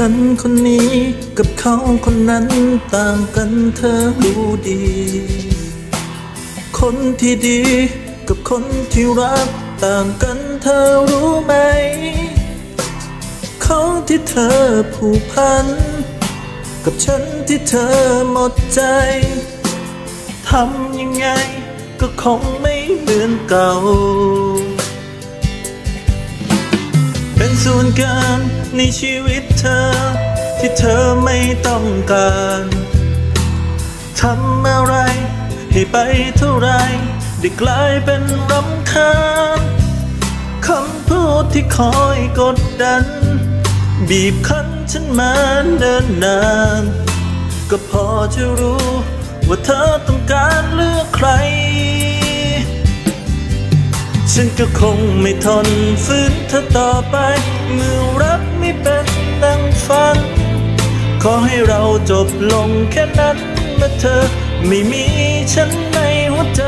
ฉันคนนี้กับเขาคนนั้นต่างกันเธอรู้ดี คนที่ดีกับคนที่รักต่างกันเธอรู้ไหม เขาที่เธอผูกพัน กับฉันที่เธอหมดใจ ทำยังไงก็คงไม่เหมือนเก่า เป็นส่วนเกินในชีวิตเธอ ที่เธอไม่ต้องการทำอะไรให้ไปเท่าไรได้กลายเป็นรำคาญคำพูดที่คอยกดดัน บีบคั้นฉันมาเดินนาน ก็พอจะรู้ว่าเธอต้องการเลือกใคร ฉันก็คงไม่ทนฝืนเธอต่อไป เมื่อรักไม่เป็นดังฝัน ขอให้เราจบลงแค่นั้นเมื่อเธอไม่มีฉันในหัวใจ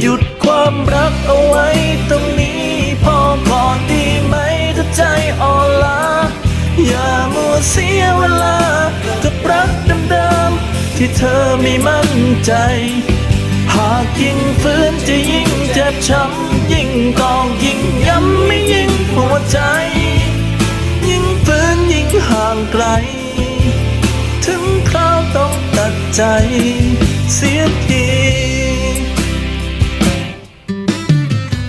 หยุดความรักเอาไว้ตรงนี้พอก่อนดีไหมถ้าใจอ่อนล้าอย่ามัวเสียเวลากับรักเดิมๆที่เธอไม่มั่นใจ หากยิ่งฝืนจะยิ่งเจ็บช้ำยิ่งตองยิ่งย้ำไม่ยิ่งหัวใจ ยิ่งฝืนยิ่งห่างไกล ถึงคราวต้องตัดใจเสียที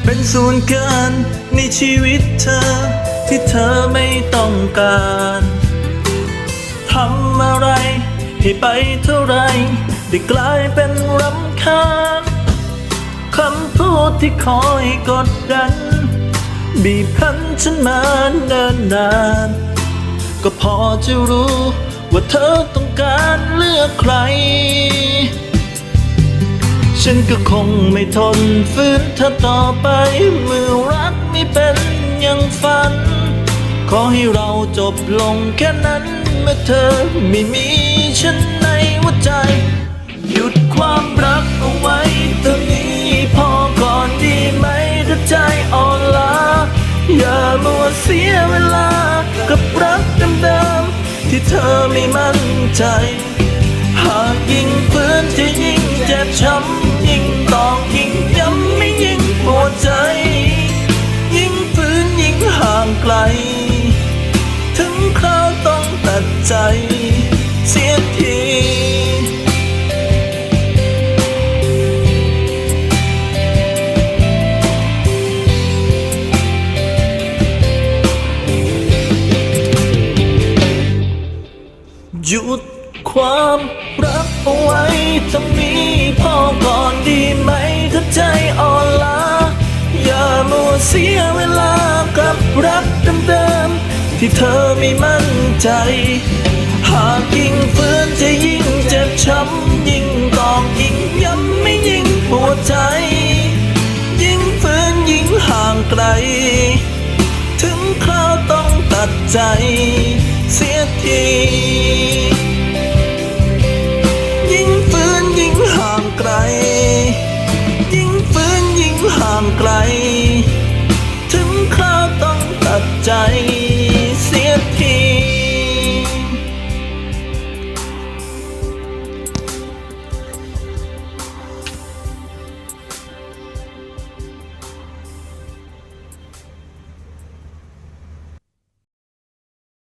เป็นส่วนเกินในชีวิตเธอ ที่เธอไม่ต้องการทำอะไรให้ไปเท่าไร ได้กลายเป็นรำคาญคำพูดที่คอยกดดัน บีบคั้นฉันมาเนินนาน ก็พอจะรู้ว่าเธอต้องการเลือกใคร ฉันก็คงไม่ทนฝืนเธอต่อไปเมื่อรักไม่เป็นอย่างฝัน ขอให้เราจบลงแค่นั้น เมื่อเธอไม่มีฉันในหัวใจ หยุดความรักเอาไว้ตรงนี้พอก่อนดีไหมถ้าใจอ่อนล้าอย่ามัวเสียเวลากับรักเดิมๆที่เธอไม่มั่นใจ หากยิ่งฝืนจะยิ่งเจ็บช้ำ ความรักเอาไว้ตรงนี้พอก่อนดีไหมถ้าใจอ่อนล้าอย่ามัวเสียเวลากับรักเดิมๆที่เธอไม่มั่นใจ หากยิ่งฝืนจะยิ่งเจ็บช้ำยิ่งตองยิ่งย้ำไม่ยิ่งปวดใจ ยิ่งฝืนยิ่งห่างไกล ถึงคราวต้องตัดใจ เสียที sin